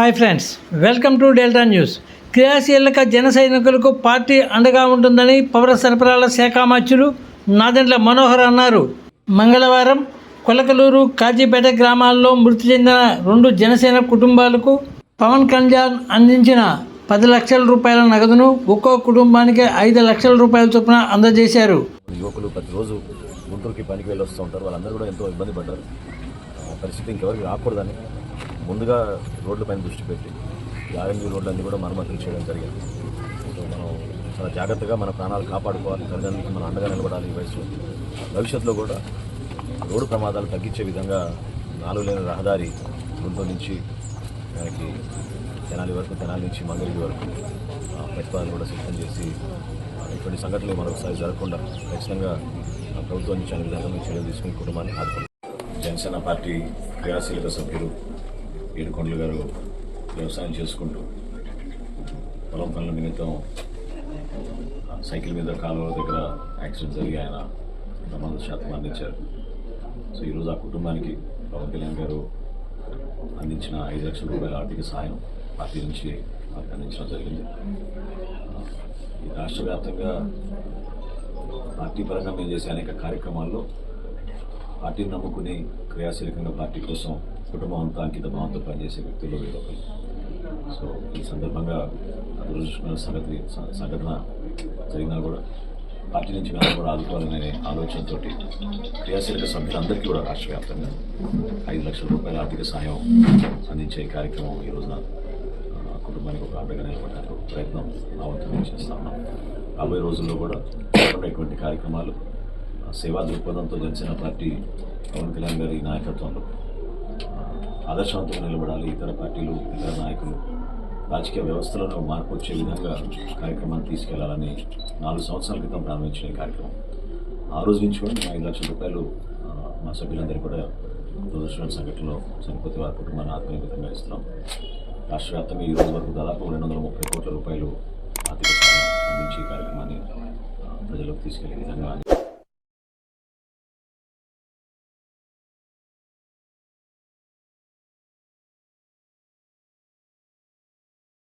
Hi friends welcome to Delta News. క్రియాశీలక జన సైనికులకు పార్టీ అండగా ఉంటుందని పౌర సరఫరాల శాఖ మంత్రులు నాదెండ్ల మనోహర్ అన్నారు. మంగళవారం కొలకలూరు కాజీపేట గ్రామాల్లో మృతి చెందిన రెండు జనసేన కుటుంబాలకు పవన్ కళ్యాణ్ అందించిన పది లక్షల రూపాయల నగదును ఒక్కో కుటుంబానికి ఐదు లక్షల రూపాయల చొప్పున అందజేశారు. యువకులు ప్రతిరోజు గుంటూరుకి పనికి వెళ్ళి వస్తూ ఉంటారు. వాళ్ళందరూ కూడా ఎంతో ఇబ్బంది పడ్డారు. పరిస్థితి ఇంకెవరికి రాకూడదని ముందుగా రోడ్లపైన దృష్టి పెట్టి ఈ ఆర్ఎంజీ రోడ్లన్నీ కూడా మరమ్మతులు చేయడం జరిగింది. మనం చాలా జాగ్రత్తగా మన ప్రాణాలు కాపాడుకోవాలి. తల్లిదండ్రులకి మనం అండగా నిలబడాలి ఈ వయసులో. భవిష్యత్తులో కూడా రోడ్డు ప్రమాదాలు తగ్గించే విధంగా నాలుగు లేని రహదారి గుంటూరు నుంచి మనకి తెనాలి వరకు తెనాలి నుంచి మంగళగిరి వరకు ప్రతిపాదనలు కూడా సిద్ధం చేసి ఇటువంటి సంఘటనలు మరొకసారి జరగకుండా ఖచ్చితంగా ప్రభుత్వం నుంచి అనే విధంగా మేము చర్యలు తీసుకుని కుటుంబాన్ని ఆదుకుంటాం. జనసేన పార్టీ క్రియాశీలక సభ్యులు ఏడుకొండలు గారు వ్యవసాయం చేసుకుంటూ పొలం పనుల నిమిత్తం సైకిల్ మీద కాలువ దగ్గర యాక్సిడెంట్ జరిగి ఆయన ప్రమాద శాతం అందించారు. సో ఈరోజు ఆ కుటుంబానికి పవన్ కళ్యాణ్ గారు అందించిన ఐదు లక్షల రూపాయల ఆర్థిక సాయం పార్టీ నుంచి వారికి అందించడం జరిగింది. ఈ రాష్ట్ర వ్యాప్తంగా పార్టీ పరంగా మేము చేసే అనేక కార్యక్రమాల్లో పార్టీని నమ్ముకుని క్రియాశీలకంగా పార్టీ కోసం కుటుంబం అంతా అంకిత భావంతో పనిచేసే వ్యక్తులు వీరొకరు సో ఈ సందర్భంగా అదృష్టమైన సంగతి సంఘటన జరిగినా కూడా పార్టీ నుంచి మనం కూడా ఆదుకోవాలనే ఆలోచనతో క్రియాశీలక సభ్యులందరికీ కూడా రాష్ట్ర వ్యాప్తంగా ఐదు లక్షల రూపాయల ఆర్థిక సాయం అందించే కార్యక్రమం ఈ రోజున కుటుంబానికి ఒక అండగా నిలబడడానికి ఒక ప్రయత్నం నా వంతు చేస్తా ఉన్నాం. రాబోయే రోజుల్లో కూడా ఎటువంటి కార్యక్రమాలు సేవా దృక్పథంతో జనసేన పార్టీ పవన్ కళ్యాణ్ గారి నాయకత్వంలో ఆదర్శవంతంగా నిలబడాలి. ఇతర పార్టీలు ఇతర నాయకులు రాజకీయ వ్యవస్థలను మార్పు వచ్చే విధంగా కార్యక్రమాన్ని తీసుకెళ్ళాలని నాలుగు సంవత్సరాల క్రితం ప్రారంభించిన కార్యక్రమం. ఆ రోజు నుంచి కూడా మేము ఐదు లక్షల రూపాయలు మా సభ్యులందరూ కూడా దురదృష్టమైన సంఘటనలో చనిపోతే వారి కుటుంబాన్ని ఆత్మీయ విధంగా ఇస్తున్నాం రాష్ట్ర వ్యాప్తంగా ఈ రోజు వరకు దాదాపు రెండు వందల ముప్పై కోట్ల రూపాయలు ఆర్థిక అందించి కార్యక్రమాన్ని ప్రజలకు తీసుకెళ్ళే విధంగా